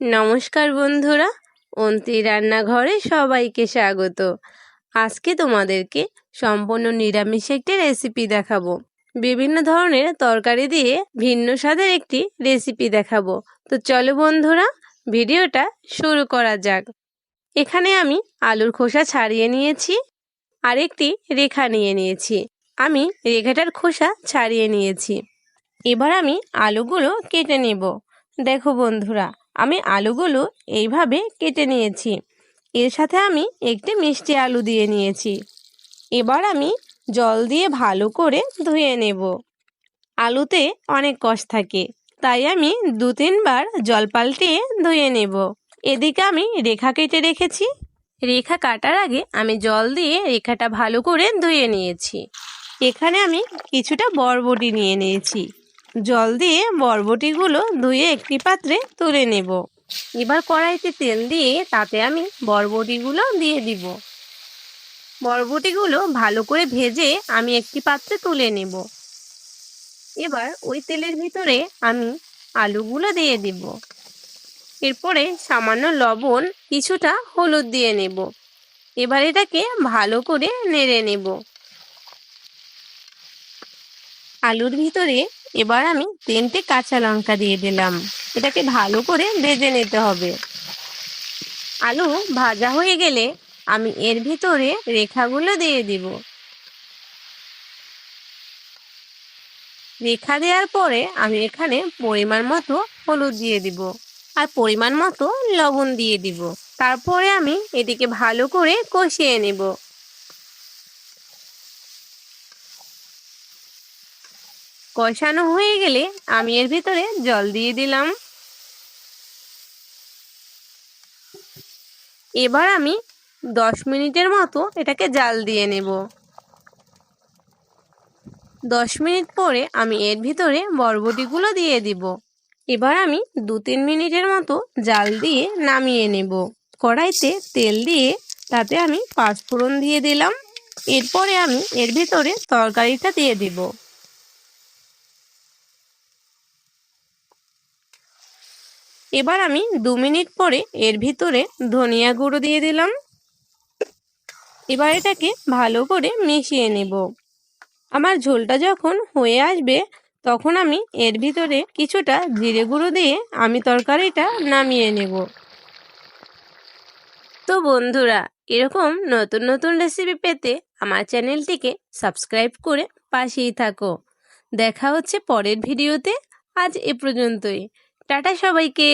নমস্কার বন্ধুরা, অন্তি রান্নাঘরে সবাইকে স্বাগত। আজকে তোমাদেরকে সম্পূর্ণ নিরামিষ একটি রেসিপি দেখাবো। বিভিন্ন ধরনের তরকারি দিয়ে ভিন্ন স্বাদের একটি রেসিপি দেখাবো। তো চলো বন্ধুরা, ভিডিওটা শুরু করা যাক। এখানে আমি আলুর খোসা ছাড়িয়ে নিয়েছি, আর একটি রেখা নিয়ে নিয়েছি। আমি রেখাটার খোসা ছাড়িয়ে নিয়েছি। এবার আমি আলুগুলো কেটে নেব। দেখো বন্ধুরা আমি আলুগুলো এইভাবে কেটে নিয়েছি। এর সাথে আমি একটি মিষ্টি আলু দিয়ে নিয়েছি। এবার আমি জল দিয়ে ভালো করে ধুয়ে নেব। আলুতে অনেক কষ থাকে, তাই আমি দু তিনবার জল পাল্টিয়ে ধুয়ে নেব। এদিকে আমি রেখা কেটে রেখেছি। রেখা কাটার আগে আমি জল দিয়ে রেখাটা ভালো করে ধুয়ে নিয়েছি। এখানে আমি কিছুটা বরবটি নিয়ে নিয়েছি। জল দিয়ে বরবটিগুলো ধুয়ে একটি পাত্রে তুলে নেব। এবার কড়াইতে তেল দিয়ে তাতে আমি বরবটিগুলো দিয়ে দিব। বরবটিগুলো ভালো করে ভেজে আমি একটি পাত্রে তুলে নেব। এবার ওই তেলের ভিতরে আমি আলুগুলো দিয়ে দিব। এরপরে সামান্য লবণ, কিছুটা হলুদ দিয়ে নেব। এবার এটাকে ভালো করে নেড়ে নেব। আলুর ভিতরে এবার আমি তিনটে কাঁচা লঙ্কা দিয়ে দিলাম। এটাকে ভালো করে ভেজে নিতে হবে। আলু ভাজা হয়ে গেলে আমি এর ভিতরে রেখাগুলো দিয়ে দিব। রেখা দেওয়ার পরে আমি এখানে পরিমাণ মতো হলুদ দিয়ে দিব আর পরিমাণ মতো লবণ দিয়ে দিব। তারপরে আমি এটিকে ভালো করে কষিয়ে নেব। কষানো হয়ে গেলে আমি এর ভিতরে জল দিয়ে দিলাম। এবার আমি দশ মিনিটের মতো এটাকে জাল দিয়ে নেব। দশ মিনিট পরে আমি এর ভিতরে বরবটিগুলো দিয়ে দিব। এবার আমি দু তিন মিনিটের মতো জাল দিয়ে নামিয়ে নেব। কড়াইতে তেল দিয়ে তাতে আমি পাঁচফোড়ন দিয়ে দিলাম। এরপরে আমি এর ভিতরে তরকারিটা দিয়ে দিব। এবার আমি দু মিনিট পরে এর ভিতরে ধনিয়া গুঁড়ো দিয়ে দিলাম। এবার এটাকে ভালো করে মিশিয়ে নেব। আমার ঝোলটা যখন হয়ে আসবে, তখন আমি এর ভিতরে কিছুটা জিরে গুঁড়ো দিয়ে আমি তরকারিটা নামিয়ে নেব। তো বন্ধুরা, এরকম নতুন নতুন রেসিপি পেতে আমার চ্যানেলটিকে সাবস্ক্রাইব করে পাশেই থাকো। দেখা হচ্ছে পরের ভিডিওতে। আজ এ পর্যন্তই। টাটা সবাইকে।